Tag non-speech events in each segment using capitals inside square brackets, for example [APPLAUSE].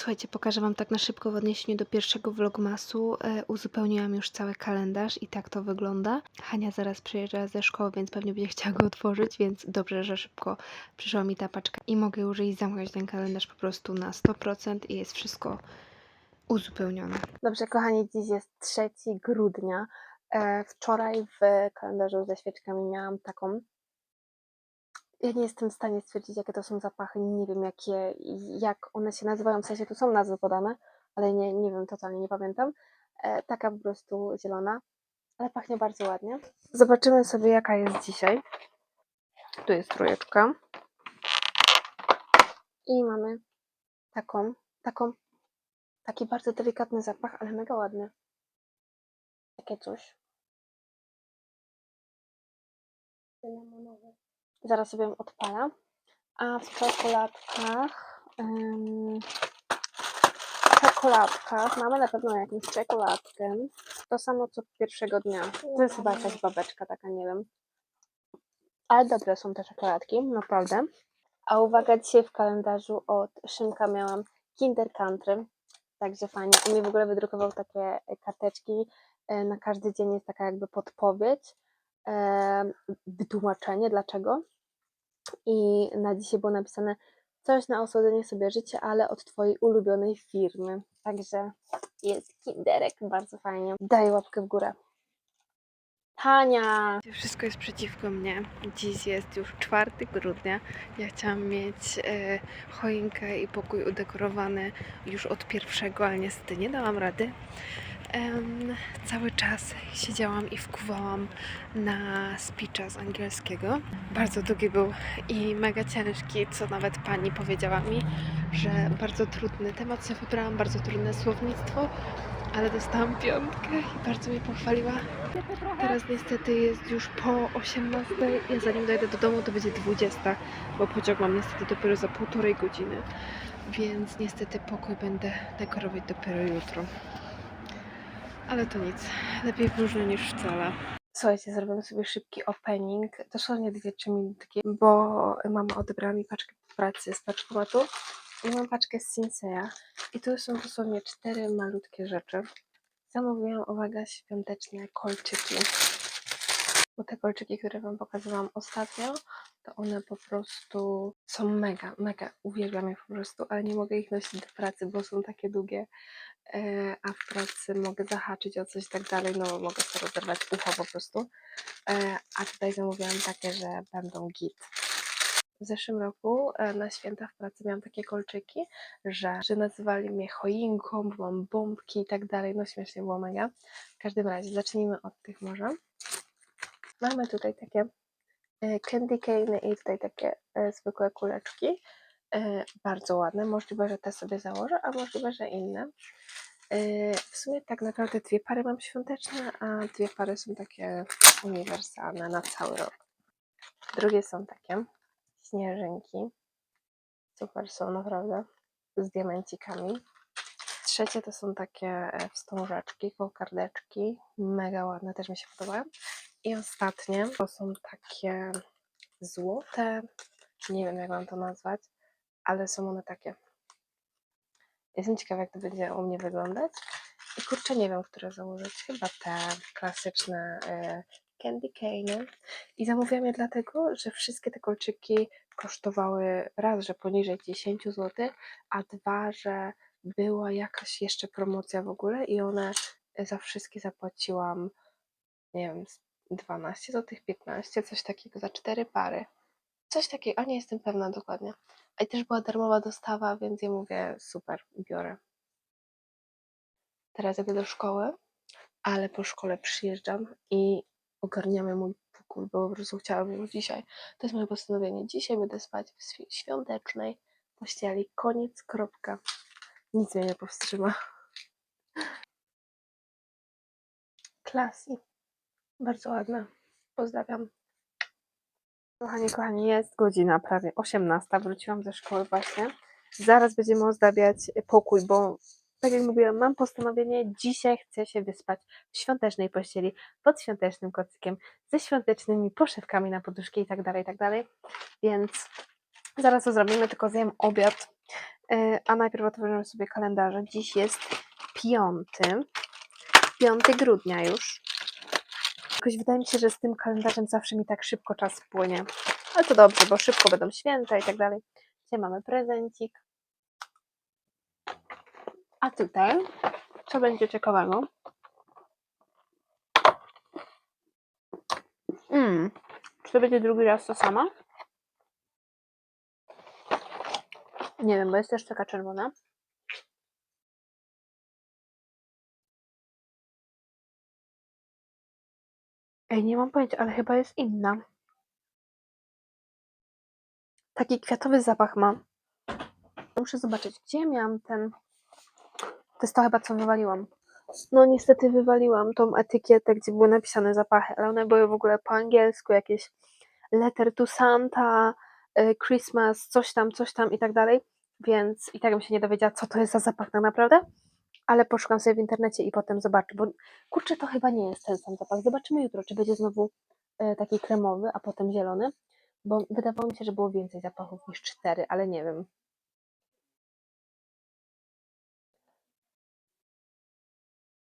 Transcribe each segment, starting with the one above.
Słuchajcie, pokażę Wam tak na szybko w odniesieniu do pierwszego vlogmasu. E, uzupełniłam już cały kalendarz i tak to wygląda. Hania zaraz przyjeżdża ze szkoły, więc pewnie będzie chciała go otworzyć, więc dobrze, że szybko przyszła mi ta paczka i mogę już iść zamknąć ten kalendarz po prostu na 100% i jest wszystko uzupełnione. Dobrze, kochani, dziś jest 3 grudnia. E, wczoraj w kalendarzu ze świeczkami miałam taką ja nie jestem w stanie stwierdzić, jakie to są zapachy, nie wiem jakie, jak one się nazywają, w sensie tu są nazwy podane, ale nie, nie wiem, totalnie nie pamiętam. E, taka po prostu zielona, ale pachnie bardzo ładnie. Zobaczymy sobie, jaka jest dzisiaj. Tu jest trójeczka. I mamy taką, taką, taki bardzo delikatny zapach, ale mega ładny. Takie coś. Lemonowy. Zaraz sobie ją odpalę. A w czekoladkach. w czekoladkach mamy na pewno jakąś czekoladkę. To samo co pierwszego dnia. To jest chyba jakaś babeczka taka, nie wiem. Ale dobre są te czekoladki, naprawdę. A uwaga, dzisiaj w kalendarzu od Szymka miałam Kinder Country. Także fajnie. On mi w ogóle wydrukował takie karteczki. e, Na każdy dzień jest taka jakby podpowiedź e, wytłumaczenie dlaczego. I na dzisiaj było napisane coś na osłodzenie sobie życia, ale od Twojej ulubionej firmy. Także jest kinderek, bardzo fajnie. Daj łapkę w górę. Tania! Wszystko jest przeciwko mnie. Dziś jest już 4 grudnia. Ja chciałam mieć e, choinkę i pokój udekorowany już od pierwszego, ale niestety nie dałam rady. Cały czas siedziałam i wkuwałam na speecha z angielskiego. Bardzo długi był i mega ciężki, co nawet pani powiedziała mi, że bardzo trudny temat sobie wybrałam, bardzo trudne słownictwo, ale dostałam piątkę i bardzo mnie pochwaliła. Teraz niestety jest już po 18. Ja zanim dojdę do domu, to będzie 20, bo pociąg mam niestety dopiero za półtorej godziny. Więc niestety pokój będę dekorować dopiero jutro. Ale to nic. Lepiej późno niż wcale. Słuchajcie, zrobię sobie szybki opening. Dosłownie 2-3 minutki, bo mama odebrała mi paczkę pracy z paczkomatu i mam paczkę z Sinseya. I tu są dosłownie cztery malutkie rzeczy. Zamówiłam, uwaga, świąteczne kolczyki. Bo te kolczyki, które Wam pokazywałam ostatnio, to one po prostu są mega, mega. Uwielbiam je po prostu, ale nie mogę ich nosić do pracy, bo są takie długie, e, a w pracy mogę zahaczyć o coś i tak dalej, no mogę sobie rozerwać ucho po prostu. E, a tutaj zamówiłam takie, że będą git. W zeszłym roku e, na święta w pracy miałam takie kolczyki, że, że nazywali mnie choinką, bo mam bombki i tak dalej. No śmiesznie było mega. W każdym razie zacznijmy od tych może. Mamy tutaj takie e, candy cane i tutaj takie e, zwykłe kuleczki. Bardzo ładne. Możliwe, że te sobie założę, a możliwe, że inne. W sumie tak naprawdę dwie pary mam świąteczne, a dwie pary są takie uniwersalne na cały rok. Drugie są takie śnieżynki. Super są naprawdę. Z diamencikami. Trzecie to są takie e, wstążeczki, kokardeczki. Mega ładne, też mi się podobają. I ostatnie to są takie złote, nie wiem jak mam to nazwać, ale są one takie. Jestem ciekawa, jak to będzie u mnie wyglądać. I kurczę, nie wiem, które założyć. Chyba te klasyczne e, candy cane. I zamówiłam je dlatego, że wszystkie te kolczyki kosztowały raz, że poniżej 10 zł, a dwa, że była jakaś jeszcze promocja w ogóle i one za wszystkie zapłaciłam, nie wiem, z 12 zł, 15, coś takiego, za cztery pary. Coś takiego, a nie jestem pewna dokładnie. A i też była darmowa dostawa, więc ja mówię, super, biorę. Teraz jadę do szkoły, ale po szkole przyjeżdżam i ogarniamy mój pokój, bo po prostu chciałabym już dzisiaj. To jest moje postanowienie. Dzisiaj będę spać w świ- świątecznej pościeli. Koniec, kropka. Nic mnie nie powstrzyma. Klasy. Bardzo ładne. Pozdrawiam. Kochani, kochani, jest godzina prawie 18. Wróciłam ze szkoły właśnie. Zaraz będziemy ozdabiać pokój, bo tak jak mówiłam, mam postanowienie, dzisiaj chcę się wyspać w świątecznej pościeli, pod świątecznym kocykiem, ze świątecznymi poszewkami na poduszki i tak dalej, i tak dalej. Więc zaraz to zrobimy, tylko zjem obiad. E, A najpierw otworzymy sobie kalendarze. Dziś jest piąty, 5 grudnia już. Jakoś wydaje mi się, że z tym kalendarzem zawsze mi tak szybko czas płynie. Ale to dobrze, bo szybko będą święta i tak dalej. Dzisiaj mamy prezencik. A tutaj, co będzie ciekawego? Mm. Czy to będzie drugi raz to samo? Nie wiem, bo jest też taka czerwona. Ej, nie mam pojęcia, ale chyba jest inna. Taki kwiatowy zapach ma. Muszę zobaczyć, gdzie miałam ten. To jest to chyba, co wywaliłam. No niestety wywaliłam tą etykietę, gdzie były napisane zapachy, ale one były w ogóle po angielsku, jakieś letter to Santa, y, Christmas, coś tam, coś tam i tak dalej, więc i tak bym się nie dowiedziała, co to jest za zapach tak naprawdę, ale poszukam sobie w internecie i potem zobaczę, bo kurczę, to chyba nie jest ten sam zapach. Zobaczymy jutro, czy będzie znowu y, taki kremowy, a potem zielony, bo wydawało mi się, że było więcej zapachów niż cztery, ale nie wiem.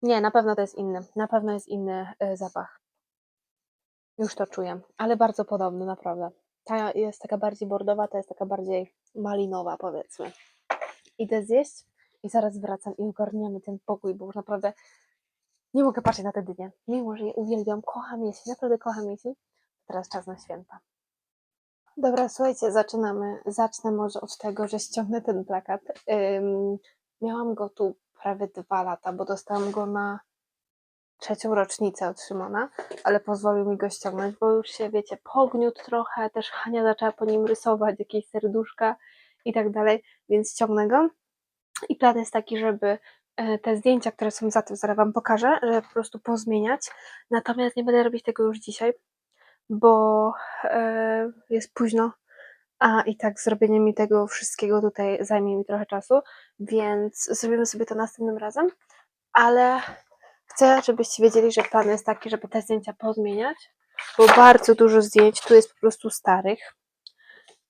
Nie, na pewno to jest inny. Na pewno jest inny y, zapach. Już to czuję, ale bardzo podobny, naprawdę. Ta jest taka bardziej bordowa, ta jest taka bardziej malinowa, powiedzmy. Idę zjeść i zaraz wracam i ogarniamy ten pokój, bo już naprawdę nie mogę patrzeć na te dynie. Mimo, że je uwielbiam, kocham jesień, naprawdę kocham jesień. Teraz czas na święta. Dobra, słuchajcie, zaczynamy. Zacznę może od tego, że ściągnę ten plakat. Ym, miałam go tu prawie dwa lata, bo dostałam go na trzecią rocznicę od Szymona, ale pozwolił mi go ściągnąć, bo już się, wiecie, pogniótł trochę, też Hania zaczęła po nim rysować jakieś serduszka i tak dalej, więc ściągnę go. I plan jest taki, żeby e, te zdjęcia, które są za tym, zaraz Wam pokażę, żeby po prostu pozmieniać. Natomiast nie będę robić tego już dzisiaj, bo e, jest późno, a i tak zrobienie mi tego wszystkiego tutaj zajmie mi trochę czasu, więc zrobimy sobie to następnym razem, ale chcę, żebyście wiedzieli, że plan jest taki, żeby te zdjęcia pozmieniać, bo bardzo dużo zdjęć tu jest po prostu starych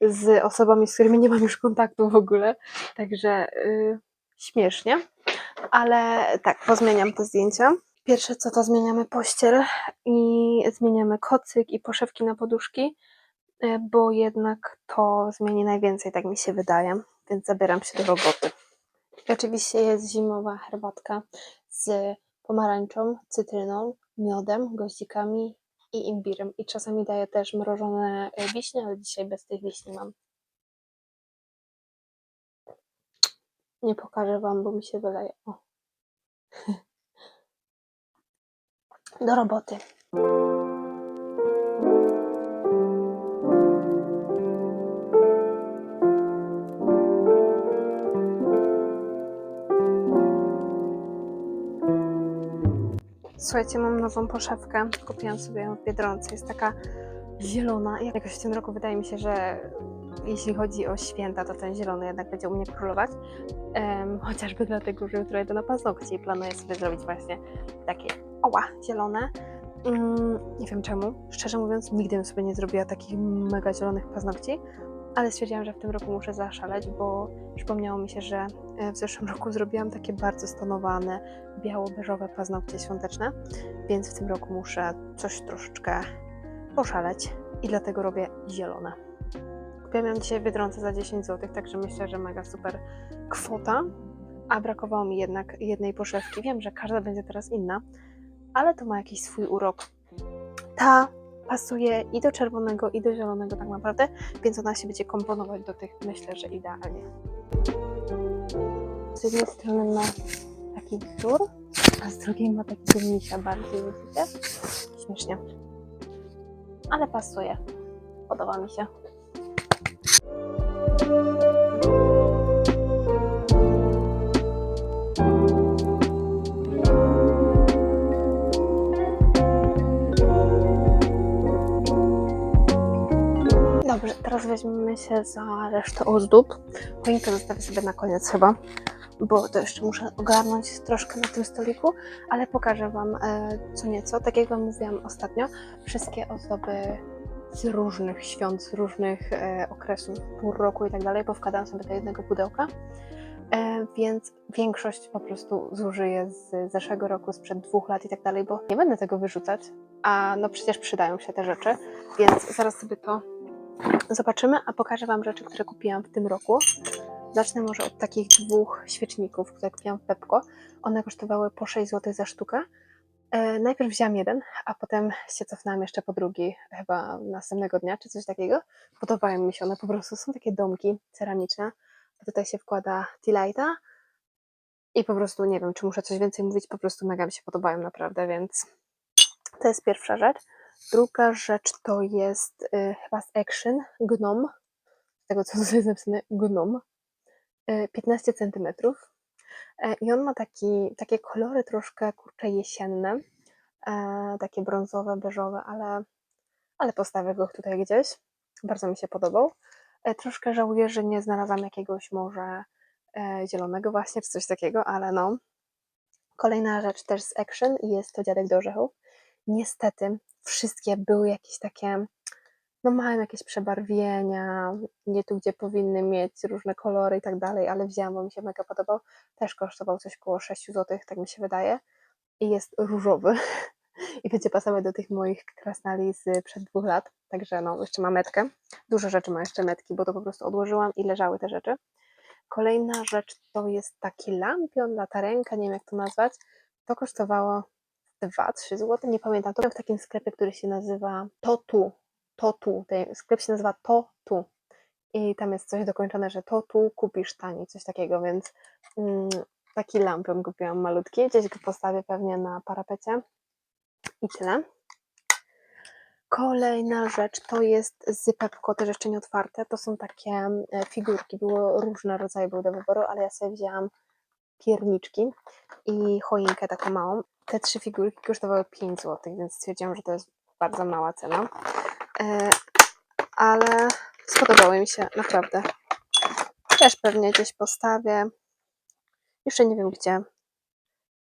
z osobami, z którymi nie mam już kontaktu w ogóle, także yy, śmiesznie, ale tak, pozmieniam te zdjęcia. Pierwsze co to zmieniamy pościel i zmieniamy kocyk i poszewki na poduszki, bo jednak to zmieni najwięcej, tak mi się wydaje, więc zabieram się do roboty. Oczywiście jest zimowa herbatka z pomarańczą, cytryną, miodem, goździkami i imbirem. I czasami daję też mrożone e, wiśnie, ale dzisiaj bez tych wiśni mam. Nie pokażę Wam, bo mi się wyleje. O. [LAUGHS] Do roboty. Słuchajcie, mam nową poszewkę. Kupiłam sobie ją w Biedronce. Jest taka zielona. Jakoś w tym roku wydaje mi się, że jeśli chodzi o święta, to ten zielony jednak będzie u mnie królować. Em, chociażby dlatego, że jutro idę na paznokcie i planuję sobie zrobić właśnie takie oła, zielone. Mm, nie wiem czemu. Szczerze mówiąc, nigdy bym sobie nie zrobiła takich mega zielonych paznokci. Ale stwierdziłam, że w tym roku muszę zaszaleć, bo przypomniało mi się, że e, w zeszłym roku zrobiłam takie bardzo stonowane, biało-beżowe paznokcie świąteczne, więc w tym roku muszę coś troszeczkę poszaleć i dlatego robię zielone. Kupiłam ją dzisiaj w Biedronce za 10 zł, także myślę, że mega super kwota, a brakowało mi jednak jednej poszewki. Wiem, że każda będzie teraz inna, ale to ma jakiś swój urok. Ta pasuje i do czerwonego, i do zielonego tak naprawdę, więc ona się będzie komponować do tych, myślę, że idealnie. Z jednej strony ma taki wzór, a z drugiej ma takiego misia bardziej, widzicie? Śmiesznie. Ale pasuje. Podoba mi się. Teraz weźmiemy się za resztę ozdób. Choinkę zostawię sobie na koniec chyba, bo to jeszcze muszę ogarnąć troszkę na tym stoliku, ale pokażę Wam e, co nieco. Tak jak Wam mówiłam ostatnio, wszystkie ozdoby z różnych świąt, z różnych e, okresów, pół roku i tak dalej. Powkładałam sobie do jednego pudełka. E, więc większość po prostu zużyję z zeszłego roku, sprzed dwóch lat i tak dalej, bo nie będę tego wyrzucać, a no przecież przydają się te rzeczy, więc zaraz sobie to zobaczymy, a pokażę Wam rzeczy, które kupiłam w tym roku. Zacznę może od takich dwóch świeczników, które kupiłam w Pepko. One kosztowały po 6 zł za sztukę. E, najpierw wzięłam jeden, a potem się cofnęłam jeszcze po drugi, chyba następnego dnia, czy coś takiego. Podobają mi się one po prostu, są takie domki ceramiczne. Tutaj się wkłada tea lighta i po prostu nie wiem, czy muszę coś więcej mówić, po prostu mega mi się podobają naprawdę, więc to jest pierwsza rzecz. Druga rzecz to jest y, chyba z Action Gnome, z tego co [LAUGHS] jest napisane Gnome, y, 15 cm. I on ma taki, takie kolory troszkę kurcze jesienne, e, takie brązowe, beżowe, ale, ale postawię go tutaj gdzieś. Bardzo mi się podobał. E, Troszkę żałuję, że nie znalazłam jakiegoś może e, zielonego właśnie, czy coś takiego, ale no. Kolejna rzecz też z Action jest to Dziadek do Orzechów. Niestety wszystkie były jakieś takie, no mają jakieś przebarwienia, nie tu, gdzie powinny mieć różne kolory i tak dalej, ale wzięłam, bo mi się mega podobał. Też kosztował coś koło 6 zł, tak mi się wydaje. I jest różowy. [LAUGHS] I będzie pasować do tych moich krasnali z przed dwóch lat. Także no, jeszcze ma metkę. Dużo rzeczy ma jeszcze metki, bo to po prostu odłożyłam i leżały te rzeczy. Kolejna rzecz to jest taki lampion, latarenka, nie wiem jak to nazwać. To kosztowało 2-3 zł, nie pamiętam. To w takim sklepie, który się nazywa Totu. Totu. Ten sklep się nazywa Totu. I tam jest coś dokończone, że to tu kupisz taniej, coś takiego, więc mm, taki lampion kupiłam malutki. Gdzieś go postawię pewnie na parapecie. I tyle. Kolejna rzecz to jest z Pepko, też jeszcze nie otwarte. To są takie e, figurki. Było różne rodzaje były do wyboru, ale ja sobie wzięłam pierniczki i choinkę taką małą. Te trzy figurki kosztowały 5 zł, więc stwierdziłam, że to jest bardzo mała cena. E, ale spodobały mi się naprawdę. Też pewnie gdzieś postawię. Jeszcze nie wiem gdzie,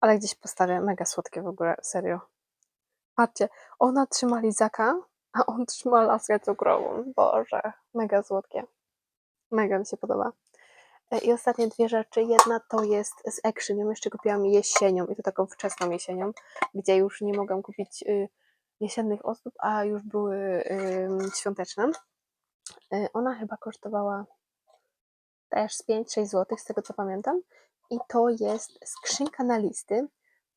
ale gdzieś postawię. Mega słodkie w ogóle, serio. Patrzcie, ona trzyma lizaka, a on trzyma laskę cukrową. Boże, mega słodkie. Mega mi się podoba. E, I ostatnie dwie rzeczy. Jedna to jest z Action. Ją jeszcze kupiłam jesienią i to taką wczesną jesienią, gdzie już nie mogłam kupić y, jesiennych ozdób, a już były świąteczne. Y, Ona chyba kosztowała też z 5-6 zł, z tego co pamiętam. I to jest skrzynka na listy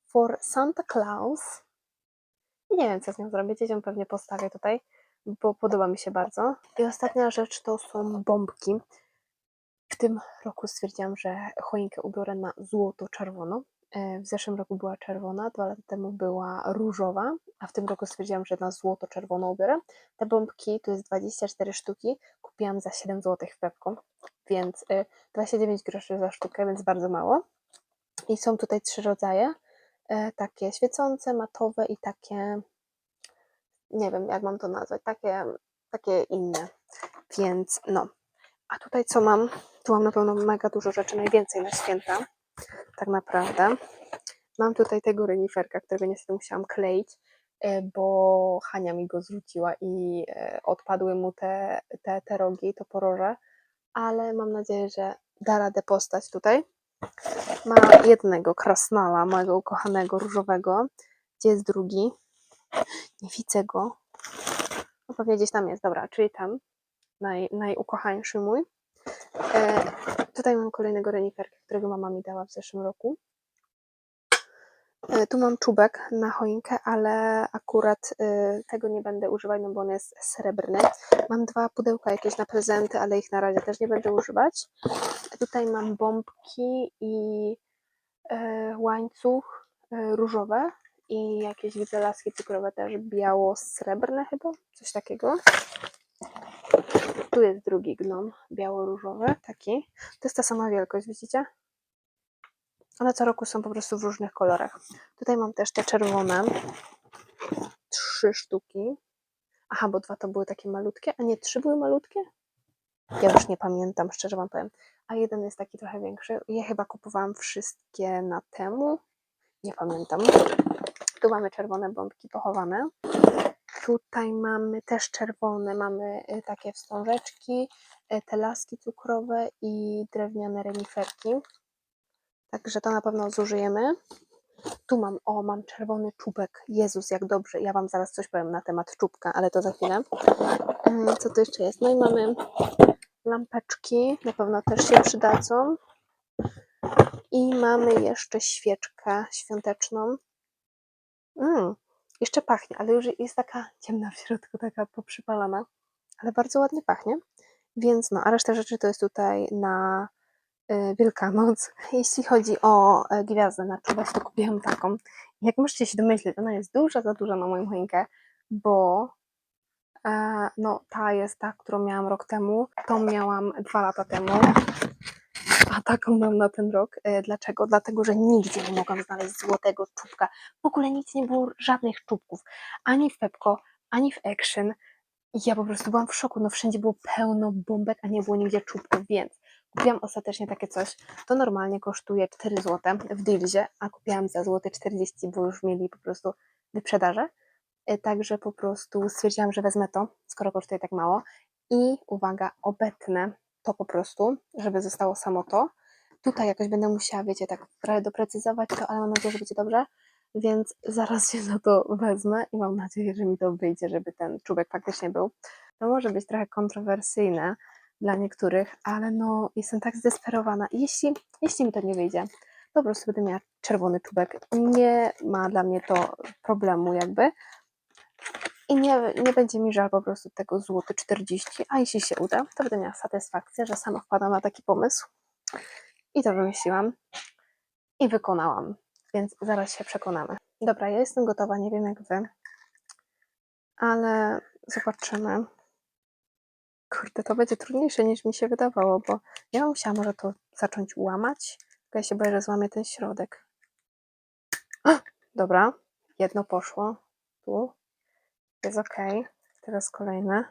for Santa Claus. Nie wiem, co z nią zrobię. Ją pewnie postawię tutaj, bo podoba mi się bardzo. I ostatnia rzecz to są bombki. W tym roku stwierdziłam, że choinkę ubiorę na złoto-czerwono. E, W zeszłym roku była czerwona, dwa lata temu była różowa, a w tym roku stwierdziłam, że na złoto-czerwono ubiorę. Te bombki to jest 24 sztuki, kupiłam za 7 zł w Pepko, więc e, 29 groszy za sztukę, więc bardzo mało. I są tutaj trzy rodzaje, e, takie świecące, matowe i takie, nie wiem jak mam to nazwać, takie, takie inne. Więc no, a tutaj co mam? Tu mam na pewno mega dużo rzeczy, najwięcej na święta, tak naprawdę. Mam tutaj tego reniferka, którego niestety musiałam kleić, e, bo Hania mi go zrzuciła i e, odpadły mu te, te, te rogi, to poroże, ale mam nadzieję, że da radę postać tutaj. Ma jednego krasnala, mojego ukochanego różowego. Gdzie jest drugi? Nie widzę go. No pewnie gdzieś tam jest, dobra, czyli tam. Naj, najukochańszy mój. E, tutaj mam kolejnego reniferka, którego mama mi dała w zeszłym roku. E, tu mam czubek na choinkę, ale akurat e, tego nie będę używać, no bo on jest srebrny. Mam dwa pudełka jakieś na prezenty, ale ich na razie też nie będę używać. Tutaj mam bombki i e, łańcuch e, różowe i jakieś widzę laski cukrowe też biało-srebrne chyba, coś takiego. Tu jest drugi gnom, biało-różowy, taki. To jest ta sama wielkość, widzicie? One co roku są po prostu w różnych kolorach. Tutaj mam też te czerwone, trzy sztuki. Aha, bo dwa to były takie malutkie, a nie, trzy były malutkie? Ja już nie pamiętam, szczerze wam powiem. A jeden jest taki trochę większy. Ja chyba kupowałam wszystkie na temu. Nie pamiętam. Tu mamy czerwone bombki pochowane. Tutaj mamy też czerwone, mamy y, takie wstążeczki, y, te laski cukrowe i drewniane reniferki. Także to na pewno zużyjemy. Tu mam, o, mam czerwony czubek. Jezus, jak dobrze. Ja Wam zaraz coś powiem na temat czubka, ale to za chwilę. Mm, Co tu jeszcze jest? No i mamy lampeczki, na pewno też się przydadzą. I mamy jeszcze świeczkę świąteczną. Mm, jeszcze pachnie, ale już jest taka ciemna w środku, taka poprzypalana, ale bardzo ładnie pachnie. Więc no, a reszta rzeczy to jest tutaj na y, Wielkanoc. [LAUGHS] Jeśli chodzi o e, gwiazdę na czubek, to kupiłam taką. Jak możecie się domyślić, ona jest duża, za duża na moją choinkę, bo e, no, ta jest ta, którą miałam rok temu, tą miałam dwa lata temu, a taką mam na ten rok. E, Dlaczego? Dlatego, że nigdzie nie mogłam znaleźć złotego czubka. W ogóle nic nie było, żadnych czubków. Ani w Pepko, ani w Action. I ja po prostu byłam w szoku. No wszędzie było pełno bombek, a nie było nigdzie czubków, więc kupiłam ostatecznie takie coś. To normalnie kosztuje 4 zł w Dealzie, a kupiłam za złote 40, bo już mieli po prostu wyprzedaże. E, Także po prostu stwierdziłam, że wezmę to, skoro kosztuje tak mało. I uwaga, obetnę to po prostu, żeby zostało samo to. Tutaj jakoś będę musiała, wiecie, tak trochę doprecyzować to, ale mam nadzieję, że będzie dobrze. Więc zaraz się za to wezmę i mam nadzieję, że mi to wyjdzie, żeby ten czubek faktycznie był. To może być trochę kontrowersyjne dla niektórych, ale no jestem tak zdesperowana. Jeśli, jeśli mi to nie wyjdzie, to po prostu będę miała czerwony czubek. Nie ma dla mnie to problemu jakby. I nie, nie będzie mi żal po prostu tego złoty 40, a jeśli się uda, to będę miała satysfakcję, że sama wpadłam na taki pomysł i to wymyśliłam i wykonałam, więc zaraz się przekonamy. Dobra, ja jestem gotowa, nie wiem jak wy, ale zobaczymy. Kurde, to będzie trudniejsze niż mi się wydawało, bo ja bym musiała może to zacząć łamać, tylko ja się boję, że złamię ten środek. [GASPS] Dobra, jedno poszło, tu, jest ok. Teraz kolejne.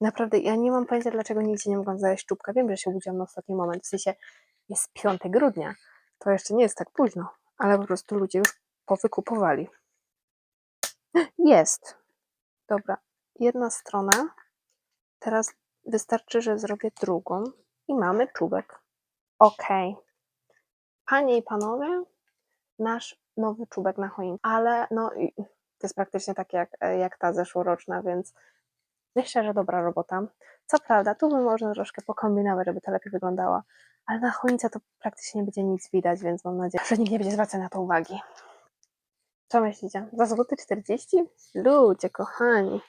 Naprawdę, ja nie mam pojęcia, dlaczego nigdzie nie mogłam znaleźć czubka. Wiem, że się obudziłam na ostatni moment. W sensie jest 5 grudnia. To jeszcze nie jest tak późno, ale po prostu ludzie już powykupowali. Jest. Dobra, jedna strona. Teraz wystarczy, że zrobię drugą i mamy czubek. Ok. Panie i panowie, nasz nowy czubek na choinkę. Ale no, to jest praktycznie tak jak, jak ta zeszłoroczna, więc myślę, że dobra robota. Co prawda, tu by można troszkę pokombinować, żeby to lepiej wyglądało, ale na choince to praktycznie nie będzie nic widać, więc mam nadzieję, że nikt nie będzie zwracał na to uwagi. Co myślicie? Za złoty 40? Ludzie, kochani.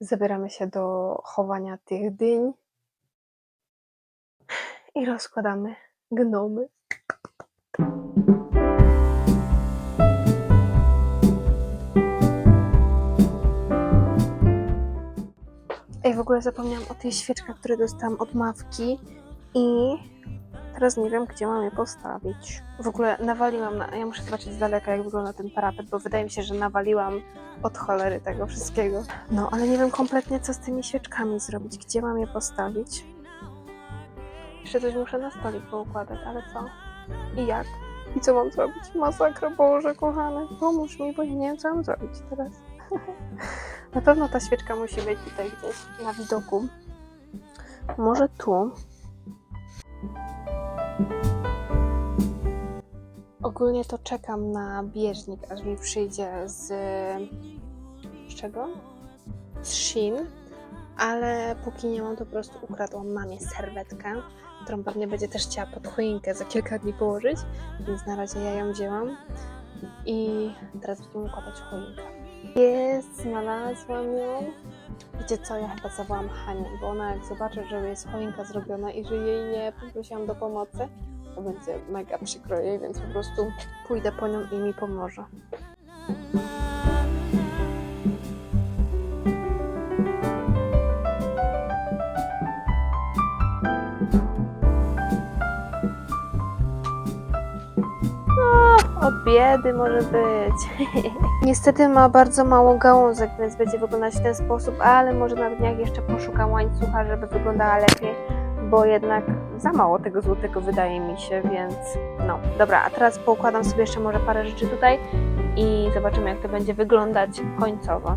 Zabieramy się do chowania tych dyń i rozkładamy gnomy. W ogóle zapomniałam o tej świeczkach, które dostałam od Mawki i teraz nie wiem, gdzie mam je postawić. W ogóle nawaliłam, na... ja muszę zobaczyć z daleka, jak wygląda ten parapet, bo wydaje mi się, że nawaliłam od cholery tego wszystkiego. No, ale nie wiem kompletnie, co z tymi świeczkami zrobić, gdzie mam je postawić. Jeszcze coś muszę na stolik poukładać, ale co? I jak? I co mam zrobić? Masakra, Boże, kochany, pomóż mi, bo nie wiem, co mam zrobić teraz. Na pewno ta świeczka musi być tutaj gdzieś na widoku. Może tu. Ogólnie to czekam na bieżnik, aż mi przyjdzie z. z czego? Z Shin. Ale póki nie mam, to po prostu ukradłam mamie serwetkę, którą pewnie będzie też chciała pod choinkę za kilka dni położyć, więc na razie ja ją wzięłam. I teraz będziemy układać choinkę. Jest, znalazłam ją. Wiecie co, ja chyba zawołam Hanię, bo ona jak zobaczy, że jest choinka zrobiona i że jej nie poprosiłam do pomocy, to będzie mega przykro jej, więc po prostu pójdę po nią i mi pomoże. Od biedy może być. [LAUGHS] Niestety ma bardzo mało gałązek, więc będzie wyglądać w ten sposób, ale może na dniach jeszcze poszukam łańcucha, żeby wyglądała lepiej, bo jednak za mało tego złotego wydaje mi się, więc no. Dobra, a teraz poukładam sobie jeszcze może parę rzeczy tutaj i zobaczymy jak to będzie wyglądać końcowo.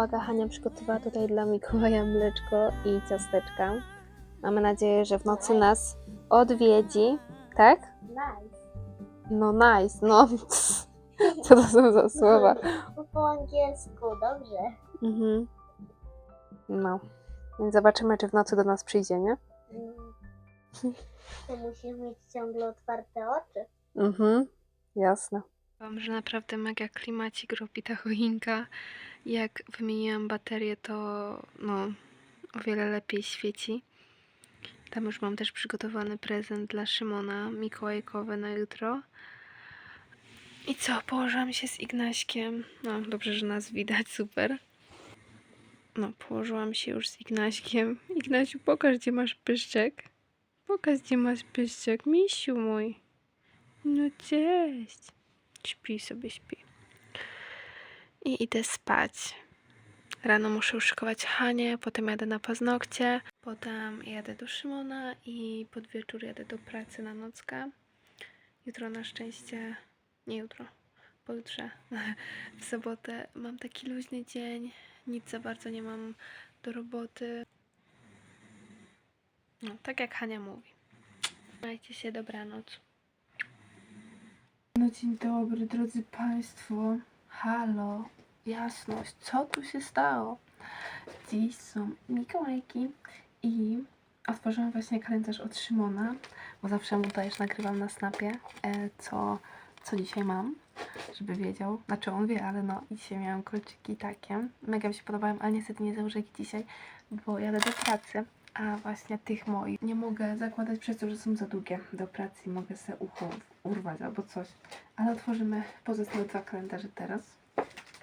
Uwaga, Hania przygotowała tutaj dla Mikołaja mleczko i ciasteczka. Mamy nadzieję, że w nocy nas odwiedzi, tak? Nice. No nice, no. [LAUGHS] Co to są za słowa? Po, po angielsku, dobrze. Mhm. No. Więc zobaczymy, czy w nocy do nas przyjdzie, nie? Mm. To musimy mieć ciągle otwarte oczy. Mhm, jasne. Wam, że naprawdę mega klimacik robi ta choinka. Jak wymieniłam baterię, to no, o wiele lepiej świeci. Tam już mam też przygotowany prezent dla Szymona, mikołajkowy na jutro. I co, położyłam się z Ignaśkiem. No, dobrze, że nas widać, super. No, położyłam się już z Ignaśkiem. Ignaśu, pokaż, gdzie masz pyszczek. Pokaż, gdzie masz pyszczek, misiu mój. No cześć. Śpi sobie, śpi. I idę spać. Rano muszę uszykować Hanię, potem jadę na paznokcie, potem jadę do Szymona i pod wieczór jadę do pracy na nockę. Jutro na szczęście, nie jutro, pojutrze, [LAUGHS] w sobotę mam taki luźny dzień, nic za bardzo nie mam do roboty. No, tak jak Hania mówi. Majcie się, dobranoc. No dzień dobry, drodzy Państwo. Halo, jasność, co tu się stało? Dziś są Mikołajki i otworzyłam właśnie kalendarz od Szymona, bo zawsze mu też nagrywam na snapie, e, co, co dzisiaj mam, żeby wiedział. Znaczy on wie, ale no dzisiaj miałam kolczyki takie. Mega mi się podobają, ale niestety nie założę ich dzisiaj, bo jadę do pracy. A właśnie tych moich nie mogę zakładać przez to, że są za długie do pracy mogę sobie ucho urwać albo coś. Ale otworzymy pozostałe dwa kalendarze teraz.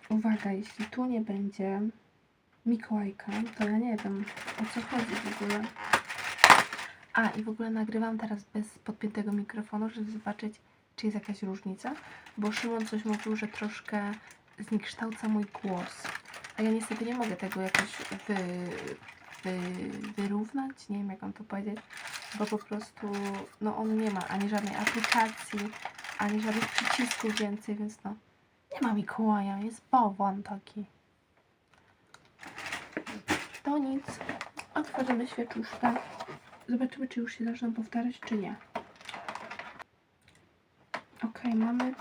Uwaga, jeśli tu nie będzie Mikołajka, to ja nie wiem o co chodzi w ogóle. A i w ogóle nagrywam teraz bez podpiętego mikrofonu, żeby zobaczyć, czy jest jakaś różnica. Bo Szymon coś mówił, że troszkę zniekształca mój głos. A ja niestety nie mogę tego jakoś wy, wy, wyrównać, nie wiem jak mam to powiedzieć, bo po prostu no on nie ma ani żadnej aplikacji, ani żadnych przycisków więcej, więc no nie ma Mikołaja, jest bałwan taki. To nic, otworzymy świeczuszkę, zobaczymy czy już się zaczną powtarzać, czy nie. Okej, mamy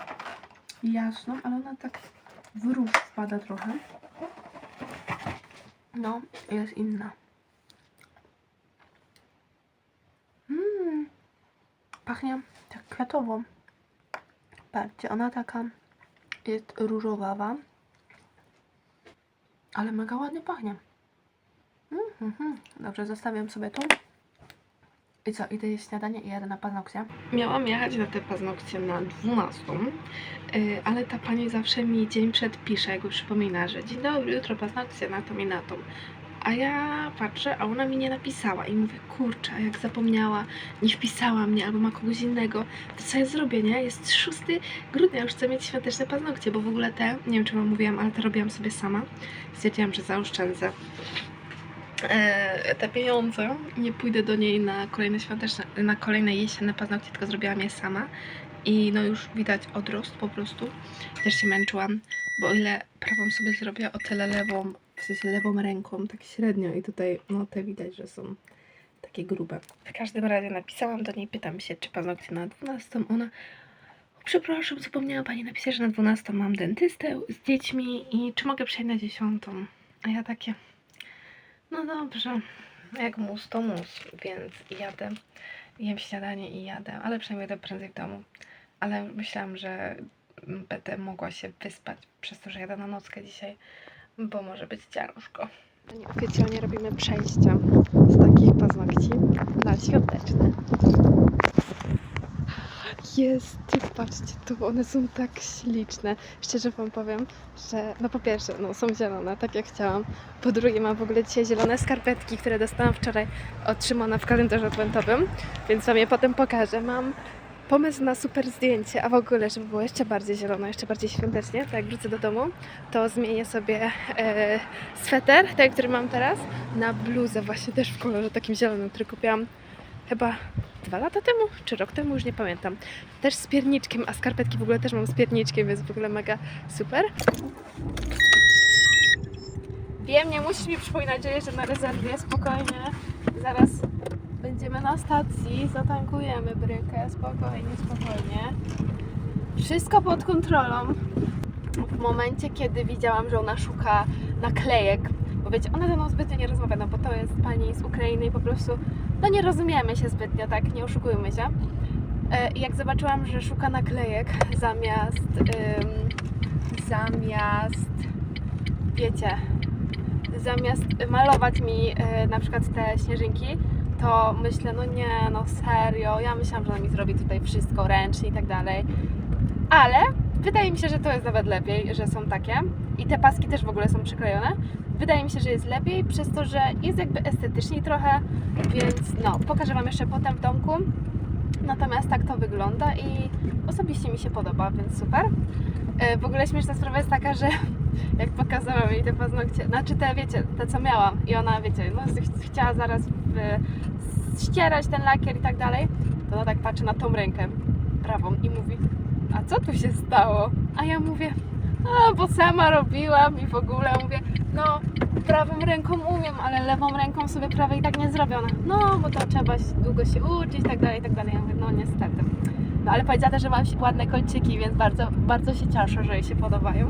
jasną, ale ona tak w róż wpada trochę. No, jest inna. Pachnie tak kwiatowo. Patrzcie, ona taka jest różowawa, ale mega ładnie pachnie. Mm, mm, mm. Dobrze, zostawiam sobie tu. I co, idę jeść śniadanie i jadę na paznokcie. Miałam jechać na te paznokcie na 12, yy, ale ta pani zawsze mi dzień przed pisze, jakby przypomina, że dzień dobry, jutro paznokcie na tą i na tą. A ja patrzę, a ona mi nie napisała i mówię, kurczę, a jak zapomniała, nie wpisała mnie albo ma kogoś innego, to co ja zrobię, nie? Jest 6 grudnia, już chcę mieć świąteczne paznokcie, bo w ogóle te, nie wiem czy wam mówiłam, ale te robiłam sobie sama. Stwierdziłam, że zaoszczędzę e, te pieniądze nie pójdę do niej na kolejne świąteczne, na kolejne jesienne paznokcie, tylko zrobiłam je sama. I no już widać odrost po prostu. Też się męczyłam, bo o ile prawą sobie zrobię, o tyle lewą, sensie lewą ręką, tak średnio i tutaj no te widać, że są takie grube. W każdym razie napisałam do niej, pytam się, czy paznokcie na 12. Ona, przepraszam, zapomniała Pani napisać, że na 12 mam dentystę z dziećmi i czy mogę przyjść na 10. A ja takie, no dobrze, jak mus to mus, więc jadę, jem śniadanie i jadę, ale przynajmniej jadę prędzej w domu. Ale myślałam, że będę mogła się wyspać przez to, że jadę na nockę dzisiaj, bo może być ciężko. Oficjalnie robimy przejścia z takich paznokci na świąteczne. Jest, patrzcie, tu one są tak śliczne. Szczerze wam powiem, że no po pierwsze, no są zielone, tak jak chciałam. Po drugie, mam w ogóle dzisiaj zielone skarpetki, które dostałam wczoraj od w kalendarzu adwentowym, więc wam je potem pokażę. Mam pomysł na super zdjęcie, a w ogóle, żeby było jeszcze bardziej zielono, jeszcze bardziej świątecznie, to jak wrócę do domu, to zmienię sobie e, sweter, ten, który mam teraz, na bluzę właśnie też w kolorze takim zielonym, który kupiłam chyba dwa lata temu, czy rok temu, już nie pamiętam. Też z pierniczkiem, a skarpetki w ogóle też mam z pierniczkiem, więc w ogóle mega super. Wiem, nie musisz mi przypominać, że na rezerwie, spokojnie. Zaraz będziemy na stacji, zatankujemy brykę, spokojnie, spokojnie. Wszystko pod kontrolą. W momencie, kiedy widziałam, że ona szuka naklejek, bo wiecie, ona ze mną zbytnio nie rozmawia, no bo to jest pani z Ukrainy i po prostu, no nie rozumiemy się zbytnio, tak, nie oszukujmy się. E, I jak zobaczyłam, że szuka naklejek zamiast, ym, zamiast, wiecie, zamiast malować mi e, na przykład te śnieżynki, to myślę, no nie, no serio, ja myślałam, że ona mi zrobi tutaj wszystko ręcznie i tak dalej. Ale wydaje mi się, że to jest nawet lepiej, że są takie. I te paski też w ogóle są przyklejone. Wydaje mi się, że jest lepiej, przez to, że jest jakby estetycznie trochę, więc no, pokażę Wam jeszcze potem w domku. Natomiast tak to wygląda i osobiście mi się podoba, więc super. E, W ogóle śmieszna sprawa jest taka, że jak pokazałam jej te paznokcie, znaczy te wiecie, te co miałam i ona wiecie, no ch- chciała zaraz w, ścierać ten lakier i tak dalej, to ona tak patrzy na tą rękę prawą i mówi, a co tu się stało? A ja mówię, a bo sama robiłam i w ogóle mówię, no prawą ręką umiem, ale lewą ręką sobie prawej tak nie zrobię. Ona, no bo to trzeba długo się uczyć i tak dalej, tak dalej. Ja mówię, no niestety. No ale powiedziała też, że mam ładne kolczyki, więc bardzo, bardzo się cieszę, że jej się podobają.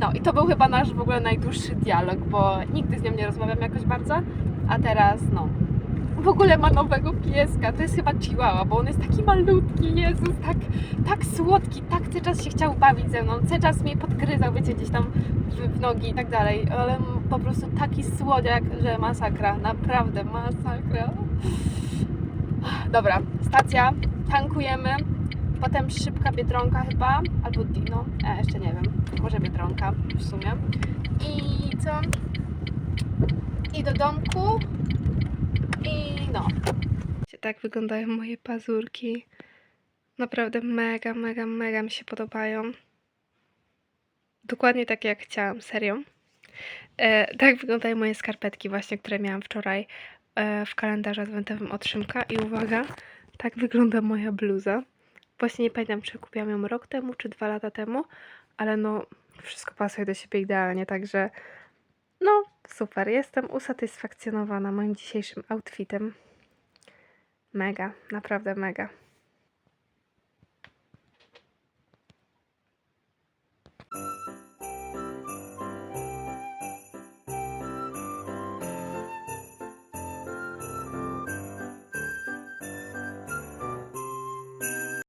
No i to był chyba nasz w ogóle najdłuższy dialog, bo nigdy z nią nie rozmawiam jakoś bardzo, a teraz no. W ogóle ma nowego pieska, to jest chyba chihuahua, bo on jest taki malutki, Jezus, tak, tak słodki, tak cały czas się chciał bawić ze mną, cały czas mnie podgryzał, wiecie, gdzieś tam w, w nogi i tak dalej, ale po prostu taki słodziak, że masakra, naprawdę masakra. Dobra, stacja, tankujemy, potem szybka Biedronka chyba, albo Dino, e, jeszcze nie wiem, może Biedronka w sumie. I co? I do domku. I no. Tak wyglądają moje pazurki. Naprawdę mega, mega, mega mi się podobają. Dokładnie takie jak chciałam, serio. E, tak wyglądają moje skarpetki właśnie, które miałam wczoraj e, w kalendarzu adwentowym od Szymka. I uwaga, tak wygląda moja bluza. Właśnie nie pamiętam, czy kupiłam ją rok temu, czy dwa lata temu, ale no wszystko pasuje do siebie idealnie, także no super. Jestem usatysfakcjonowana moim dzisiejszym outfitem. Mega, naprawdę mega.